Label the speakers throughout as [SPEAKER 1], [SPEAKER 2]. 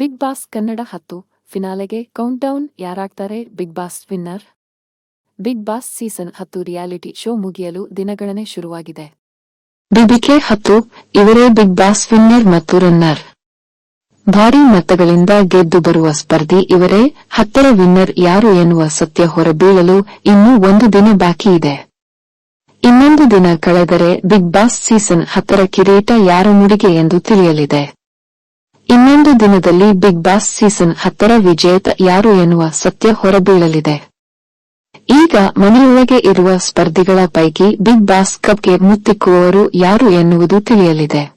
[SPEAKER 1] Big Boss Kannada ಹತ್ತು ಫಿನಾಲೆಗೆ countdown ಯಾರಾಗ್ತಾರೆ? Big Boss winner. Big Boss season ಹತ್ತು ರಿಯಾಲಿಟಿ ಶೋ ಮುಗಿಯಲು ದಿನಗಳನೆ ಶುರುವಾಗಿದೆ.
[SPEAKER 2] ಬಿಬಿಕೆ ಹತ್ತು, ಇವರೇ ಬಿಗ್ ಬಾಸ್ ವಿನ್ನರ್ ಮತ್ತು ರನ್ನರ್. ಭಾರೀ ಮತಗಳಿಂದ ಗೆದ್ದು ಬರುವ ಸ್ಪರ್ಧಿ ಇವರೇ, ಹತ್ತರ ವಿನ್ನರ್ ಯಾರು ಎನ್ನುವ ಸತ್ಯ ಹೊರಬೀಳಲು ಇನ್ನೂ ಒಂದು ದಿನ ಬಾಕಿ ಇದೆ. ಇನ್ನೊಂದು ದಿನ ಕಳೆದರೆ ಬಿಗ್ ಬಾಸ್ ಸೀಸನ್ ಹತ್ತರ ಕಿರೀಟ ಯಾರ ಮುಡಿಗೆ ಎಂದು ತಿಳಿಯಲಿದೆ. ಇನ್ನೊಂದು ದಿನದಲ್ಲಿ ಬಿಗ್ ಬಾಸ್ ಸೀಸನ್ ಹತ್ತರ ವಿಜೇತ ಯಾರು ಎನ್ನುವ ಸತ್ಯ ಹೊರಬೀಳಲಿದೆ. ಈಗ ಮನೆಯೊಳಗೆ ಇರುವ ಸ್ಪರ್ಧಿಗಳ ಪೈಕಿ ಬಿಗ್ ಬಾಸ್ ಕಪ್ಗೆ ಮುತ್ತಿಕ್ಕುವವರು ಯಾರು ಎನ್ನುವುದು ತಿಳಿಯಲಿದೆ.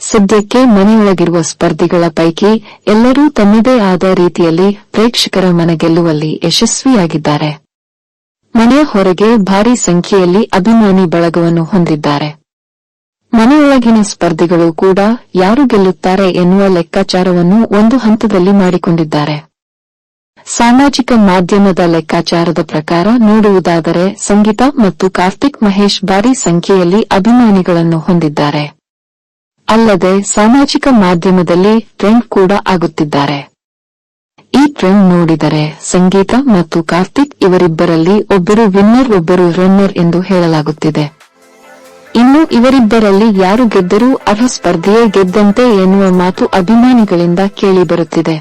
[SPEAKER 2] ಸದ್ಯಕ್ಕೆ ಮನೆಯೊಳಗಿರುವ ಸ್ಪರ್ಧಿಗಳ ಪೈಕಿ ಎಲ್ಲರೂ ತಮ್ಮದೇ ಆದ ರೀತಿಯಲ್ಲಿ ಪ್ರೇಕ್ಷಕರ ಮನ ಗೆಲ್ಲುವಲ್ಲಿ ಯಶಸ್ವಿಯಾಗಿದ್ದಾರೆ. ಮನೆಯ ಹೊರಗೆ ಭಾರೀ ಸಂಖ್ಯೆಯಲ್ಲಿ ಅಭಿಮಾನಿ ಬಳಗವನ್ನು ಹೊಂದಿದ್ದಾರೆ. ಮನೆಯೊಳಗಿನ ಸ್ಪರ್ಧಿಗಳು ಕೂಡ ಯಾರು ಗೆಲ್ಲುತ್ತಾರೆ ಎನ್ನುವ ಲೆಕ್ಕಾಚಾರವನ್ನು ಒಂದು ಹಂತದಲ್ಲಿ ಮಾಡಿಕೊಂಡಿದ್ದಾರೆ. ಸಾಮಾಜಿಕ ಮಾಧ್ಯಮದ ಲೆಕ್ಕಾಚಾರದ ಪ್ರಕಾರ ನೋಡುವುದಾದರೆ ಸಂಗೀತ ಮತ್ತು ಕಾರ್ತಿಕ್ ಮಹೇಶ್ ಭಾರಿ ಸಂಖ್ಯೆಯಲ್ಲಿ ಅಭಿಮಾನಿಗಳನ್ನು ಹೊಂದಿದ್ದಾರೆ. ಅಲ್ಲದೆ ಸಾಮಾಜಿಕ ಮಾಧ್ಯಮದಲ್ಲಿ ಟ್ರೆಂಡ್ ಕೂಡ ಆಗುತ್ತಿದ್ದಾರೆ. ಈ ಟ್ರೆಂಡ್ ನೋಡಿದರೆ ಸಂಗೀತ ಮತ್ತು ಕಾರ್ತಿಕ್ ಇವರಿಬ್ಬರಲ್ಲಿ ಒಬ್ಬರು ವಿನ್ನರ್, ಒಬ್ಬರು ರನ್ನರ್ ಎಂದು ಹೇಳಲಾಗುತ್ತಿದೆ. ಇನ್ನು ಇವರಿಬ್ಬರಲ್ಲಿ ಯಾರು ಗೆದ್ದರೂ ಅರ್ಹ ಸ್ಪರ್ಧೆಯೇ ಗೆದ್ದಂತೆ ಎನ್ನುವ ಮಾತು ಅಭಿಮಾನಿಗಳಿಂದ ಕೇಳಿಬರುತ್ತಿದೆ